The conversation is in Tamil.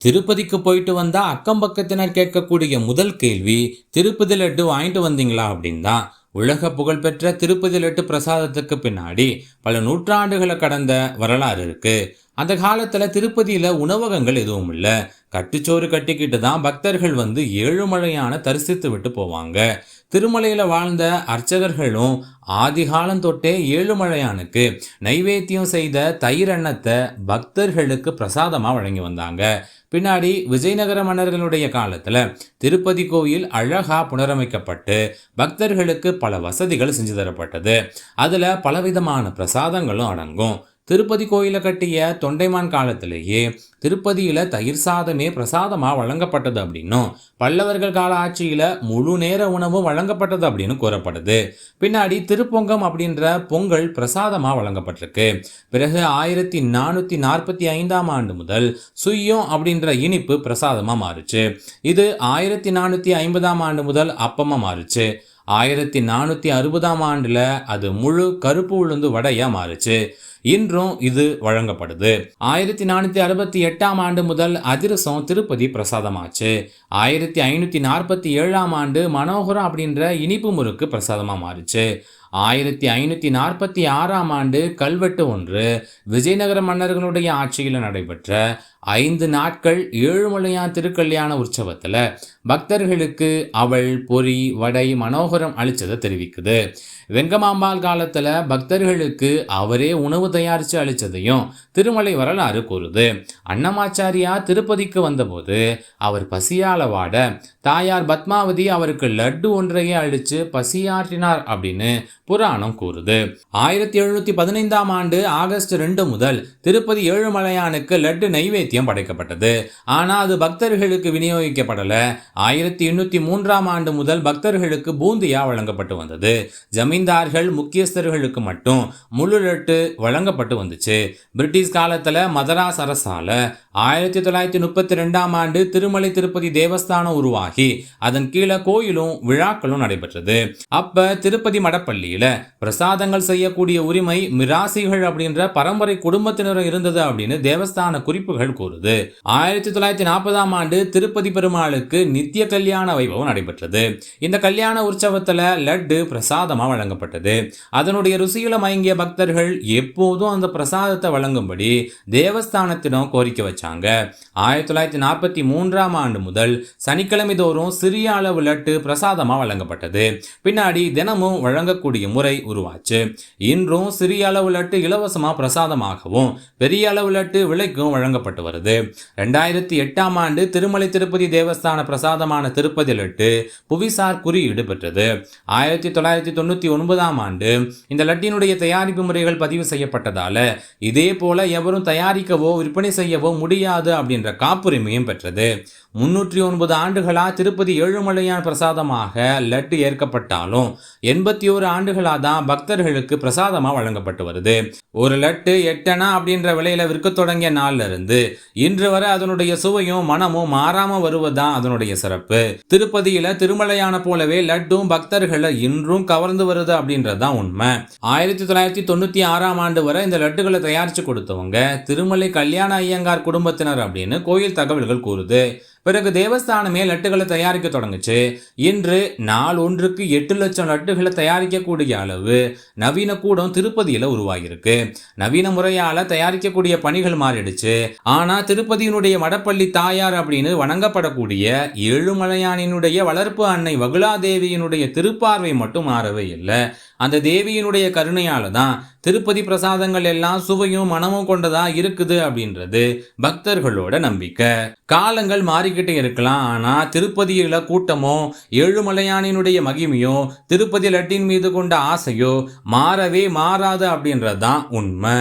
திருப்பதிக்கு போயிட்டு வந்தா அக்கம் பக்கத்தினர் கேட்கக்கூடிய முதல் கேள்வி திருப்பதி லட்டு வாங்கிட்டு வந்தீங்களா? அப்படின்னு தான் உலக புகழ்பெற்ற திருப்பதி லட்டு பிரசாதத்துக்கு பின்னாடி பல நூற்றாண்டுகளை கடந்த வரலாறு இருக்கு. அந்த காலத்தில் திருப்பதியில் உணவகங்கள் எதுவும் இல்லை. கட்டுச்சோறு கட்டிக்கிட்டு தான் பக்தர்கள் வந்து ஏழுமலையான தரிசித்து விட்டு போவாங்க. திருமலையில் வாழ்ந்த அர்ச்சகர்களும் ஆதிகாலம் தொட்டே ஏழுமலையானுக்கு நைவேத்தியம் செய்த தயிர் எண்ணத்தை பக்தர்களுக்கு பிரசாதமாக வழங்கி வந்தாங்க. பின்னாடி விஜயநகர மன்னர்களுடைய காலத்தில் திருப்பதி கோயில் அழகா புனரமைக்கப்பட்டு பக்தர்களுக்கு பல வசதிகள் செஞ்சு தரப்பட்டது. அதில் பலவிதமான பிரசாதங்களும் அடங்கும். திருப்பதி கோயிலை கட்டிய தொண்டைமான் காலத்திலேயே திருப்பதியில் தயிர் சாதமே பிரசாதமாக வழங்கப்பட்டது அப்படின்னும் பல்லவர்கள் கால ஆட்சியில் முழு நேர உணவும் வழங்கப்பட்டது அப்படின்னு கூறப்படுது. பின்னாடி திருப்பொங்கம் அப்படின்ற பொங்கல் பிரசாதமாக வழங்கப்பட்டிருக்கு. பிறகு ஆயிரத்தி நானூற்றி நாற்பத்தி ஐந்தாம் ஆண்டு முதல் சுய்யம் அப்படின்ற இனிப்பு பிரசாதமாக மாறுச்சு. இது ஆயிரத்தி நானூற்றி ஐம்பதாம் ஆண்டு முதல் அப்பமாக மாறுச்சு. ஆயிரத்தி நானூற்றி அறுபதாம் ஆண்டில் அது முழு கருப்பு உளுந்து வடையாக மாறுச்சு. இன்றும் இது வழங்கப்படுது. ஆயிரத்தி நானூற்றி அறுபத்தி எட்டாம் ஆண்டு முதல் அதிரசம் திருப்பதி பிரசாதமாச்சு. ஆயிரத்தி ஐநூற்றி நாற்பத்தி ஏழாம் ஆண்டு மனோகரம் அப்படின்ற இனிப்பு முறுக்கு பிரசாதமாக மாறுச்சு. ஆயிரத்தி ஐநூற்றி நாற்பத்தி ஆறாம் ஆண்டு கல்வெட்டு ஒன்று விஜயநகர மன்னர்களுடைய ஆட்சியில் நடைபெற்ற ஐந்து நாட்கள் ஏழுமலையான் திருக்கல்யாண உற்சவத்தில் பக்தர்களுக்கு அவள் பொறி வடை மனோகரம் அளித்ததை தெரிவிக்குது. வெங்கமாம்பாள் காலத்தில் பக்தர்களுக்கு அவரே உணவு தயாரித்து அளித்ததையும் திருமலை வரலாறு கூறுது. அன்னமாச்சாரியா திருப்பதிக்கு வந்தபோது அவர் பசியால வாட தாயார் பத்மாவதி அவருக்கு லட்டு ஒன்றையே அழித்து பசியாற்றினார் அப்படின்னு புராணம் கூறுது. ஆயிரத்தி எழுநூத்தி பதினைந்தாம் ஆண்டு ஆகஸ்ட் ரெண்டு முதல் திருப்பதி ஏழுமலையானுக்கு லட்டு நைவேத்தியம் படைக்கப்பட்டது. ஆனால் அது பக்தர்களுக்கு விநியோகிக்கப்படல. ஆயிரத்தி எண்ணூத்தி மூன்றாம் ஆண்டு முதல் பக்தர்களுக்கு பூந்தியா வழங்கப்பட்டு வந்தது. ஜமீன்தார்கள் முக்கியஸ்தர்களுக்கு மட்டும் முழு லட்டு வழங்கப்பட்டு வந்துச்சு. பிரிட்டிஷ் காலத்துல மதராஸ் அரசால ஆயிரத்தி தொள்ளாயிரத்தி முப்பத்தி ரெண்டாம் ஆண்டு திருமலை திருப்பதி தேவஸ்தானம் உருவாகி அதன் கீழே கோயிலும் விழாக்களும் நடைபெற்றது. அப்ப திருப்பதி மடப்பள்ளியில் பிரசாதங்கள் செய்யக்கூடிய உரிமை மிராசிகள் அப்படின்ற பரம்பரை குடும்பத்தினரும் இருந்தது அப்படின்னு தேவஸ்தான குறிப்புகள் கூறுது. ஆயிரத்தி தொள்ளாயிரத்தி நாற்பதாம் ஆண்டு திருப்பதி பெருமாளுக்கு நித்திய கல்யாண வைபவம் நடைபெற்றது. இந்த கல்யாண உற்சவத்தில் லட்டு பிரசாதமாக வழங்கப்பட்டது. அதனுடைய ருசியில மயங்கிய பக்தர்கள் எப்போதும் அந்த பிரசாதத்தை வழங்கும்படி தேவஸ்தானத்திடம் கோரிக்கை வச்சாங்க. ஆயிரத்தி தொள்ளாயிரத்தி நாற்பத்தி மூன்றாம் ஆண்டு முதல் சனிக்கிழமை தோறும் சிறிய அளவு லட்டு பிரசாதமாக வழங்கப்பட்டது. பின்னாடி தினமும் வழங்கக்கூடிய முறை உருவாச்சு. இன்றும் சிறிய அளவு லட்டு இலவசமா பிரசாதமாகவும் பெரிய அளவு லட்டு விலைக்கும் வழங்கப்பட்டு வருது. ரெண்டாயிரத்தி எட்டாம் ஆண்டு திருமலை திருப்பதி தேவஸ்தான பிரசாதமான திருப்பதி லட்டு புவிசார் குறியீடு பெற்றது. ஆயிரத்தி தொள்ளாயிரத்தி தொண்ணூற்றி ஒன்பதாம் ஆண்டு இந்த லட்டினுடைய தயாரிப்பு முறைகள் பதிவு செய்யப்பட்டதால் இதே போல எவரும் தயாரிக்கவோ விற்பனை செய்யவோ முடியாது அப்படின்ற காப்புரிமையும் பெற்றது. முன்னூற்றி ஒன்பது ஆண்டுகளா திருப்பதி ஏழுமலையான் பிரசாதமாக லட்டு ஏற்கப்பட்டாலும் எண்பத்தி ஓரு ஆண்டுகளா தான் பக்தர்களுக்கு பிரசாதமாக வழங்கப்பட்டு வருது. ஒரு லட்டு எட்டனா அப்படின்ற விலையில விற்க தொடங்கிய நாள்ல இருந்து இன்று வரை அதனுடைய சுவையும் மனமும் மாறாம வருவதுதான் அதனுடைய சிறப்பு. திருப்பதியில திருமலையான போலவே லட்டும் பக்தர்களை இன்றும் கவர்ந்து வருது அப்படின்றதுதான் உண்மை. ஆயிரத்தி தொள்ளாயிரத்தி தொண்ணூத்தி ஆறாம் ஆண்டு வரை இந்த லட்டுகளை தயாரிச்சு கொடுத்தவங்க திருமலை கல்யாண ஐயங்கார் குடும்பத்தினர் அப்படின்னு கோயில் தகவல்கள் கூறுது. பிறகு தேவஸ்தானமே லட்டுகளை தயாரிக்க தொடங்குச்சு. இன்று நாள் ஒன்றுக்கு எட்டு லட்சம் லட்டுகளை தயாரிக்கக்கூடிய அளவு நவீன கூடம் திருப்பதியில் உருவாகியிருக்கு. நவீன முறையால் தயாரிக்கக்கூடிய பணிகள் மாறிடுச்சு. ஆனால் திருப்பதியினுடைய மடப்பள்ளி தாயார் அப்படின்னு வணங்கப்படக்கூடிய ஏழுமலையானினுடைய வளர்ப்பு அன்னை வகுலாதேவியினுடைய திருப்பார்வை மட்டும் மாறவே இல்லை. அந்த தேவியினுடைய கருணையால் தான் திருப்பதி பிரசாதங்கள் எல்லாம் சுவையும் மனமும் கொண்டதா இருக்குது அப்படின்றது பக்தர்களோட நம்பிக்கை. காலங்கள் மாறிக்கிட்டே இருக்கலாம் ஆனா திருப்பதியில கூட்டமோ ஏழுமலையானினுடைய மகிமையோ திருப்பதி லட்டின் மீது கொண்ட ஆசையோ மாறவே மாறாது அப்படின்றது தான் உண்மை.